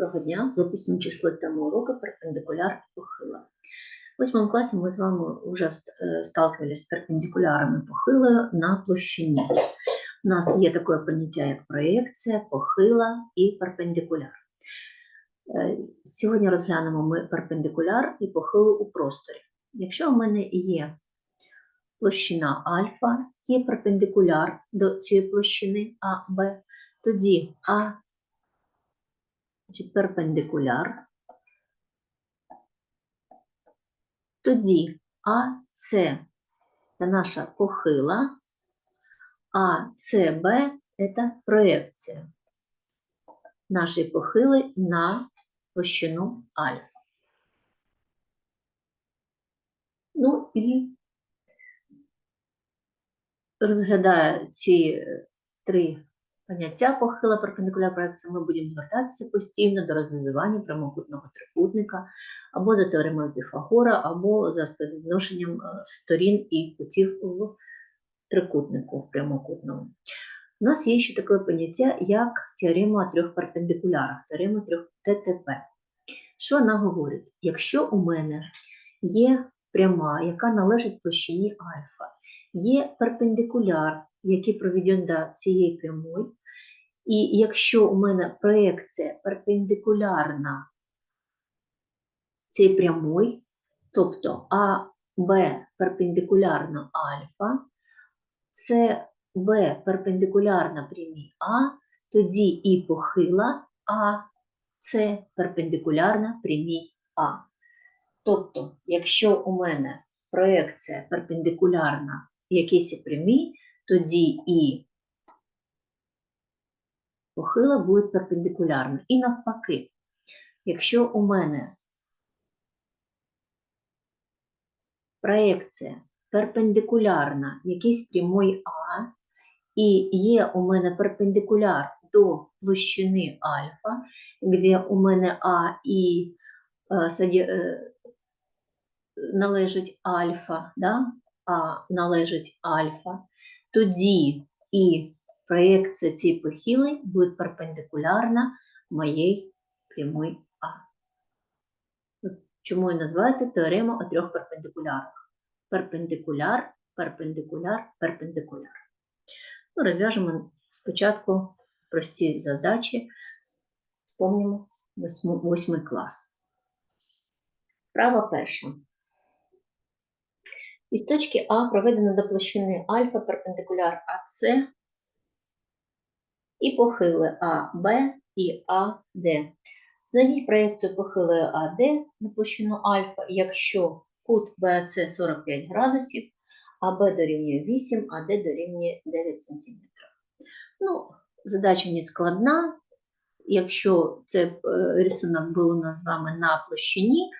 Доброго дня! Записуємо число теми уроку перпендикуляр і похила. В восьмому класі ми з вами вже е, сталкивались з перпендикулярами похилою на площині. У нас є таке поняття, як проєкція, похила і перпендикуляр. Е, Сьогодні розглянемо ми перпендикуляр і похилу у просторі. Якщо у мене є площина альфа, є перпендикуляр до цієї площини А, Б, тоді А значить, перпендикуляр. Тоді АС це наша похила, а СБ це проекція нашої похили на площину альфа. Ну і розглядаю ці три поняття похила перпендикуляр проекції, ми будемо звертатися постійно до розв'язування прямокутного трикутника або за теоремою Піфагора, або за співвідношенням е, сторін і кутів в трикутнику в прямокутному. У нас є ще таке поняття, як теорема о трьох перпендикулярах, теорема трьох ТТП. Що вона говорить? Якщо у мене є пряма, яка належить площині альфа, є перпендикуляр, який проведен до цієї прямої, і якщо у мене проекція перпендикулярна цій прямой, тобто АБ перпендикулярно альфа, СБ перпендикулярна прямій А, тоді і похила А, С перпендикулярна прямій А. Тобто, якщо у мене проекція перпендикулярна якійсь прямій, тоді і похила буде перпендикулярна. І навпаки, якщо у мене проекція перпендикулярна якійсь прямої А, і є у мене перпендикуляр до площини альфа, де у мене А і е, е, належить альфа, да? А належить альфа, тоді і проекція цієї похили буде перпендикулярна моєї прямої А. Чому і називається теорема о трьох перпендикулярах? Перпендикуляр, перпендикуляр, перпендикуляр. Ну, розв'яжемо спочатку прості задачі. Вспомнимо восьмий, восьмий клас. Права перша. Із точки А проведено до площини альфа перпендикуляр АС і похили АБ і АД. Знайдіть проєкцію похилої АД на площину альфа, якщо кут БАЦ 45 градусів, АБ дорівнює 8, АД дорівнює 9 см. Ну, задача не складна. Якщо це е, рисунок був у нас з вами на площині,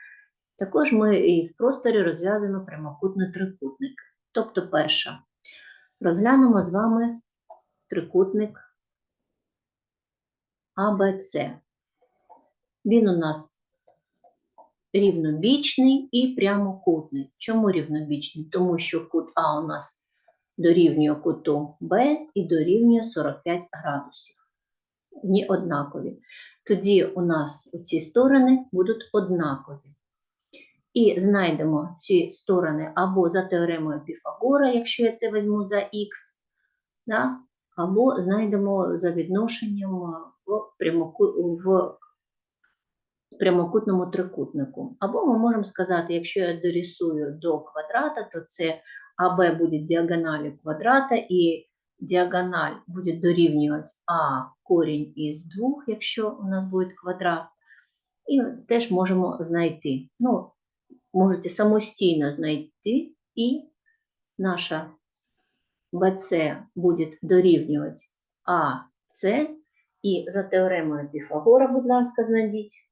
також ми і в просторі розв'язуємо прямокутний трикутник. Тобто, перша, розглянемо з вами трикутник АБЦ. Він у нас рівнобічний і прямокутний. Чому рівнобічний? Тому що кут А у нас дорівнює куту Б і дорівнює 45 градусів. Вони однакові. Тоді у нас ці сторони будуть однакові. І знайдемо ці сторони або за теоремою Піфагора, якщо я це візьму за х, да? або знайдемо за відношенням в, прямокутному трикутнику. Або ми можемо сказати, якщо я дорисую до квадрата, то це АБ буде діагоналю квадрата, і діагональ буде дорівнювати А корінь із 2, якщо у нас буде квадрат. І теж можемо знайти. Ну, можете самостійно знайти, і наша БЦ буде дорівнювати АС, і за теоремою Піфагора, будь ласка, знайдіть.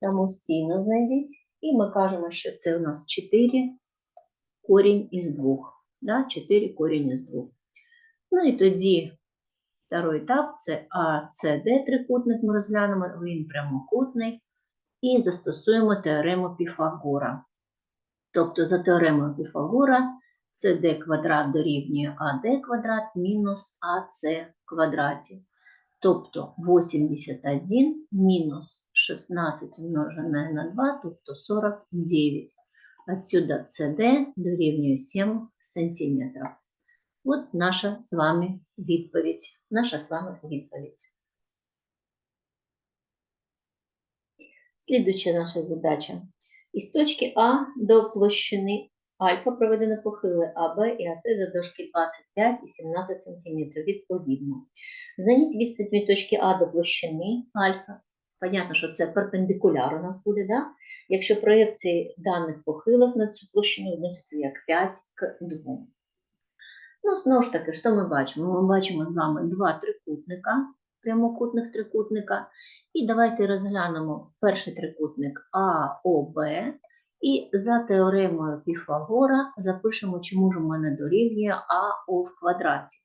Самостійно знайдіть. І ми кажемо, що це у нас 4 корінь із 2. Да? 4 корінь із 2. Ну і тоді второй етап це АЦД трикутник ми розглянемо, він прямокутний. І застосуємо теорему Піфагора. Тобто за теоремою Піфагора CD квадрат дорівнює AD квадрат мінус AC квадраті. тобто 81 мінус 16 умножене на 2, тобто 49. Отсюда CD дорівнює 7 сантиметрів. От наша з вами відповідь. Наша з вами відповідь. Слідуюча наша задача. Із точки А до площини альфа проведено похили АБ і АЦ за дошки 25 і 17 см відповідно. Знайдіть відстань від точки А до площини альфа. Понятно, що це перпендикуляр у нас буде, да? якщо проєкції даних похилок на цю площину відносяться як 5 к 2. Ну, знову ж таки, що ми бачимо? Ми бачимо з вами два трикутника, прямокутних трикутника. І давайте розглянемо перший трикутник АОБ. І за теоремою Піфагора запишемо, чому ж у мене дорівнює АО в квадраті.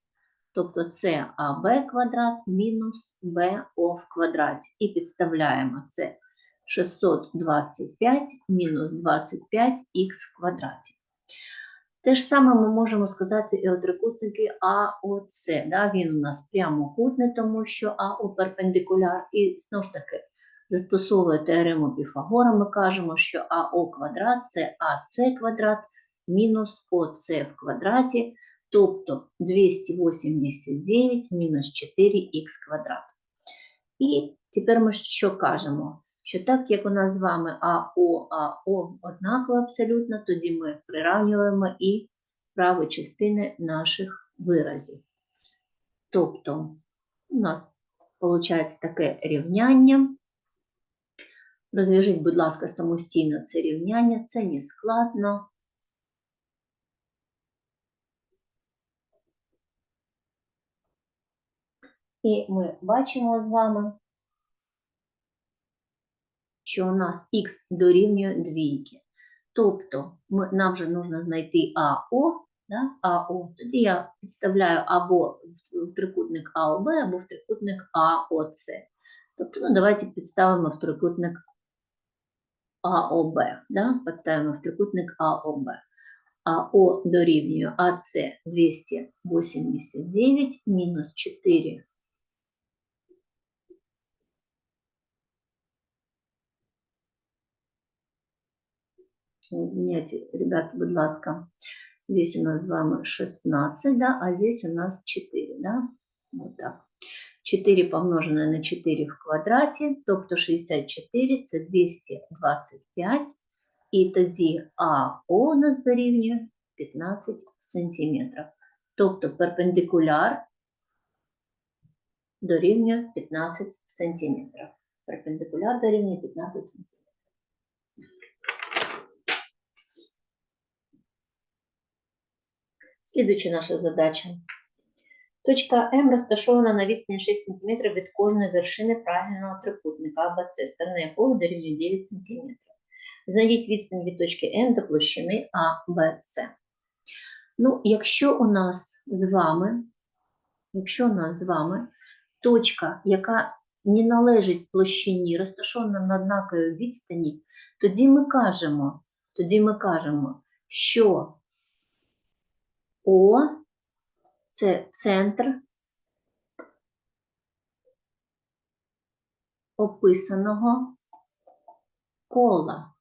Тобто це АБ квадрат мінус БО в квадраті. І підставляємо це 625 мінус 25х в квадраті. Те ж саме ми можемо сказати і о трикутники АОЦ. Да? Він у нас прямокутний, тому що АО перпендикуляр. І знову ж таки, застосовує теорему Піфагора, ми кажемо, що АО квадрат це АЦ квадрат мінус ОЦ в квадраті, тобто 289 мінус 4х квадрат. І тепер ми що кажемо? Що так як у нас з вами АО, АО однаково абсолютно, тоді ми приравнюємо і праві частини наших виразів. Тобто у нас виходить таке рівняння. Розв'яжіть, будь ласка, самостійно це рівняння, це не складно. І ми бачимо з вами, що у нас х дорівнює двійки. Тобто ми, нам вже потрібно знайти АО, да, АО. Тоді я підставляю або в трикутник АОБ, або в трикутник АОЦ. Тобто, ну, давайте підставимо в трикутник АОБ. Да? Підставимо в трикутник АОБ. АО дорівнює АЦ 289 мінус 4 Извиняйте, ребят, будь ласка. Здесь у нас с вами 16, да, а здесь у нас 4, да? Вот так. 4 помноженное на 4 в квадраті, тобто 64 це 225. І тоді АО у нас дорівнює 15 см. Тобто перпендикуляр дорівнює 15 см. Перпендикуляр дорівнює 15 см. Слідуюча наша задача. Точка М розташована на відстані 6 см від кожної вершини правильного трикутника АБЦ, сторона якого дорівнює 9 см. Знайдіть відстань від точки М до площини АБЦ. Ну, якщо у нас з вами, якщо у нас з вами точка, яка не належить площині, розташована на однаковій відстані, тоді ми кажемо, тоді ми кажемо, що О це центр описаного кола.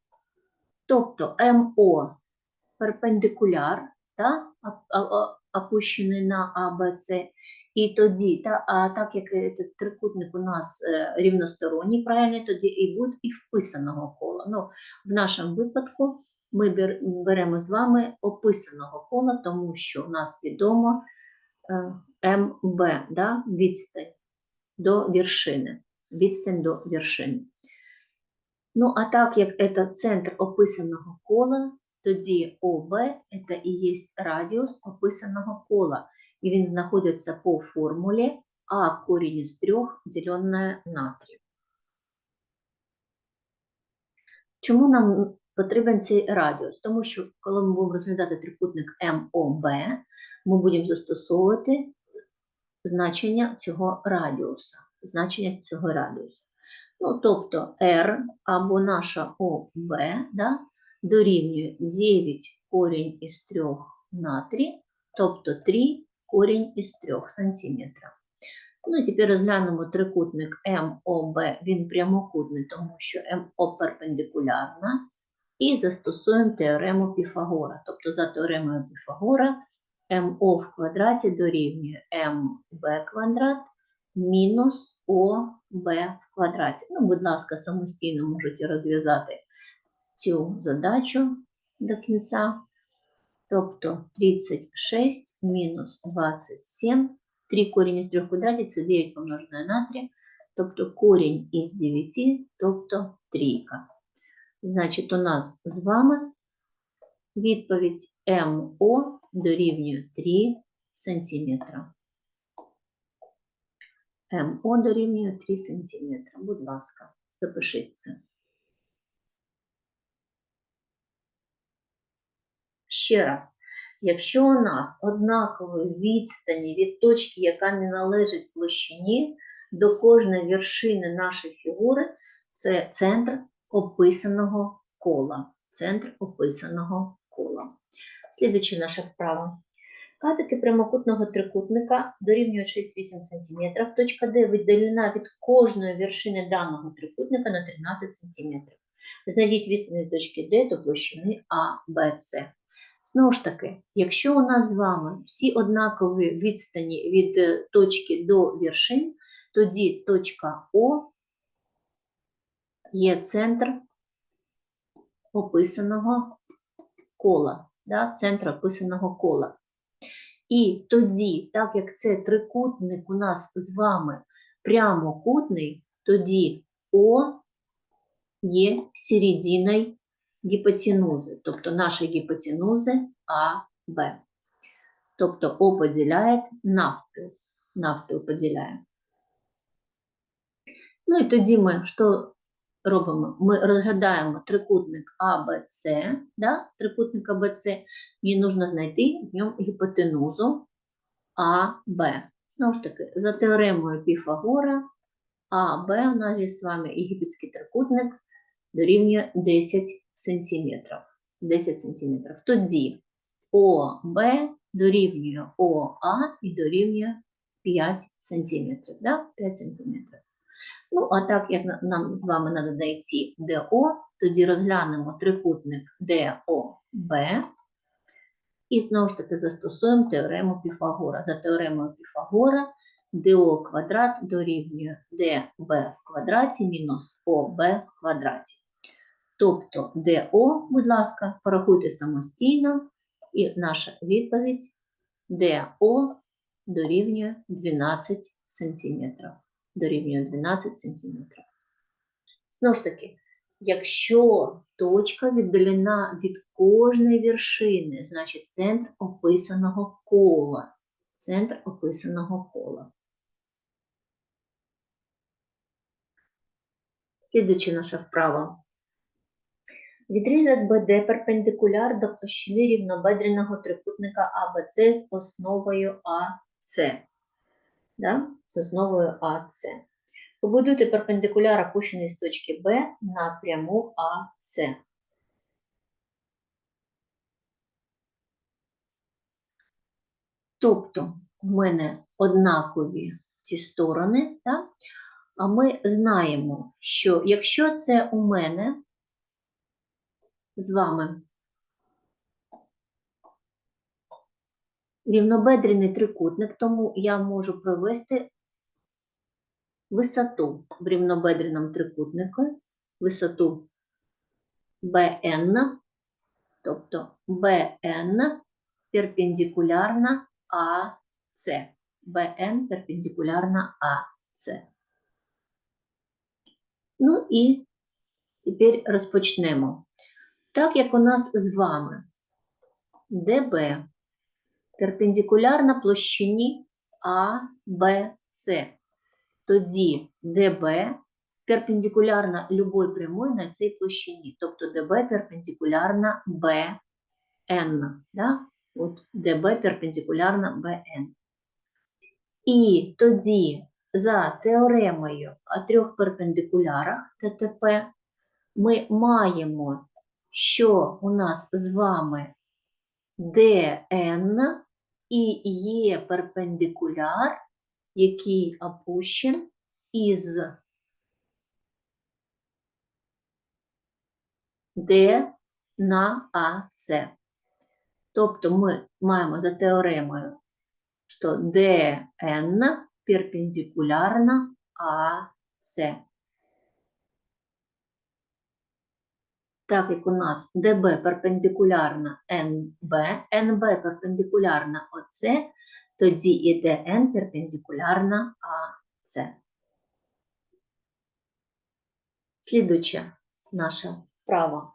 Тобто МО перпендикуляр, та, опущений на АБЦ, і тоді, та, а так як трикутник у нас е, рівносторонній, правильно, тоді і буде і вписаного кола. Ну, В нашому випадку ми беремо з вами описаного кола, тому що у нас відомо МБ, да, відстань до вершини. Відстань до вершини. Ну, а так як це центр описаного кола, тоді ОБ це і є радіус описаного кола. І він знаходиться по формулі А корінь із 3 деленное на 3. Чому нам потрібен цей радіус? Тому що, коли ми будемо розглядати трикутник МОБ, ми будемо застосовувати значення цього радіуса. Значення цього радіуса. Ну, тобто R або наша ОБ да, дорівнює 9 корінь із 3 на 3, тобто 3 корінь із 3 см. Ну і тепер розглянемо трикутник МОБ, він прямокутний, тому що МО перпендикулярна. І застосуємо теорему Піфагора. Тобто за теоремою Піфагора МО в квадраті дорівнює МБ квадрат мінус ОБ в квадраті. Ну, будь ласка, самостійно можете розв'язати цю задачу до кінця. Тобто 36 мінус 27, 3 корінь із 3 квадратів, це 9 помножене на 3, тобто корінь із 9, тобто трійка. Значить, у нас з вами відповідь МО дорівнює 3 см. МО дорівнює 3 см. Будь ласка, запишіть це. Ще раз, якщо у нас однакові відстані від точки, яка не належить площині, до кожної вершини нашої фігури, це центр описаного кола. Центр описаного кола. Слідуюча наша вправа. Катети прямокутного трикутника дорівнюють 6-8 см. Точка Д віддалена від кожної вершини даного трикутника на 13 см. Знайдіть відстань точки Д до площини А, Б, С. Знову ж таки, якщо у нас з вами всі однакові відстані від е, точки до вершин, тоді точка О є центр описаного кола. Да? Центр описаного кола. І тоді, так як це трикутник у нас з вами прямокутний, тоді О є серединою гіпотенузи, тобто нашої гіпотенузи А. Тобто О поділяє навпіл. Навпіл поділяє. Ну і тоді ми що робимо? Ми розглядаємо трикутник АБЦ, да? трикутник АБЦ, мені потрібно знайти в ньому гіпотенузу АБ. Знову ж таки, за теоремою Піфагора, АБ у нас є з вами єгипетський трикутник дорівнює 10 см. 10 см. Тоді ОБ дорівнює ОА і дорівнює 5 см. Да? 5 см. Ну, а так як нам з вами знайти ДО, тоді розглянемо трикутник ДОБ і знову ж таки застосуємо теорему Піфагора. За теоремою Піфагора ДО квадрат дорівнює ДБ в квадраті мінус ОБ в квадраті. Тобто ДО, будь ласка, порахуйте самостійно, і наша відповідь ДО дорівнює 12 см. Дорівнює 12 см. Знову ж таки, якщо точка віддалена від кожної вершини, значить центр описаного кола. Центр описаного кола. Слідуюча наша вправа. Відрізок БД перпендикуляр до площини рівнобедреного трикутника АБЦ з основою АС. Да? З основою АС. Побудуйте перпендикуляр, опущений з точки Б на пряму АС. Тобто у мене однакові ці сторони, так? а ми знаємо, що якщо це у мене з вами рівнобедрений трикутник, тому я можу провести висоту в рівнобедреному трикутнику, висоту BN, тобто BN перпендикулярна АС. BN перпендикулярна АС. Ну і тепер розпочнемо. Так як у нас з вами ДБ перпендикулярна площині АБЦ, тоді ДБ перпендикулярна любой прямой на цій площині, тобто ДБ перпендикулярна БН. Да? От ДБ перпендикулярна БН. І тоді за теоремою о трьох перпендикулярах ТТП ми маємо, що у нас з вами ДН і є перпендикуляр який опущен із D на АС. Тобто ми маємо за теоремою, що DN перпендикулярна АС. Так як у нас DB перпендикулярна NB, NB перпендикулярна ОС, тоді і DN перпендикулярна АС. Слідуюча наша вправа.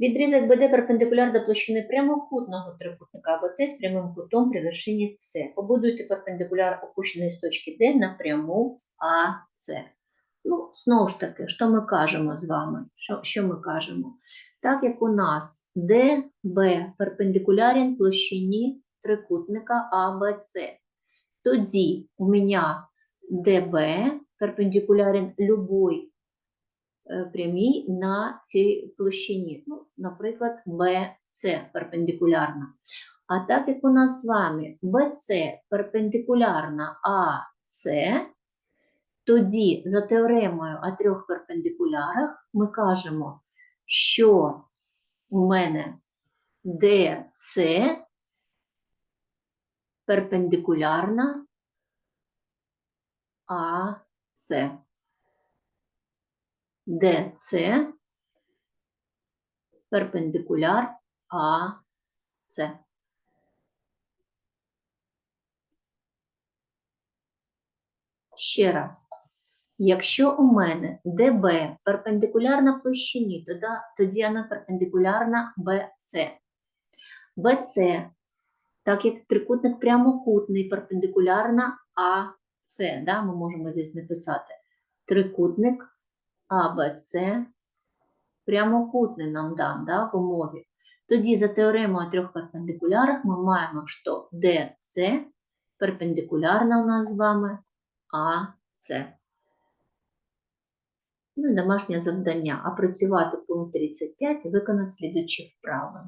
Відрізок БД перпендикуляр до площини прямокутного трикутника або С з прямим кутом при вершині С. Побудуйте перпендикуляр опущений з точки Д на пряму АС. Ну, знову ж таки, що ми кажемо з вами? Що, що ми кажемо? Так як у нас ДБ перпендикулярен площині трикутника АБЦ, тоді у мене ДБ перпендикулярен любой е, прямій на цій площині. Ну, наприклад, BC перпендикулярна. А так як у нас з вами BC перпендикулярна АС, тоді за теоремою о трьох перпендикулярах ми кажемо, що у мене DC перпендикулярна АС. DC перпендикуляр АС. Ще раз. Якщо у мене ДБ перпендикулярна площині, тоді, вона перпендикулярна BC. BC, так як трикутник прямокутний, перпендикулярна АС, да, ми можемо здесь написати. Трикутник АБЦ прямокутний нам дан да, в умові. Тоді за теоремою трьох перпендикулярах ми маємо, що DC перпендикулярна у нас з вами АС. Ну і домашнє завдання. Опрацювати пункт 35 і виконати слідучі вправи.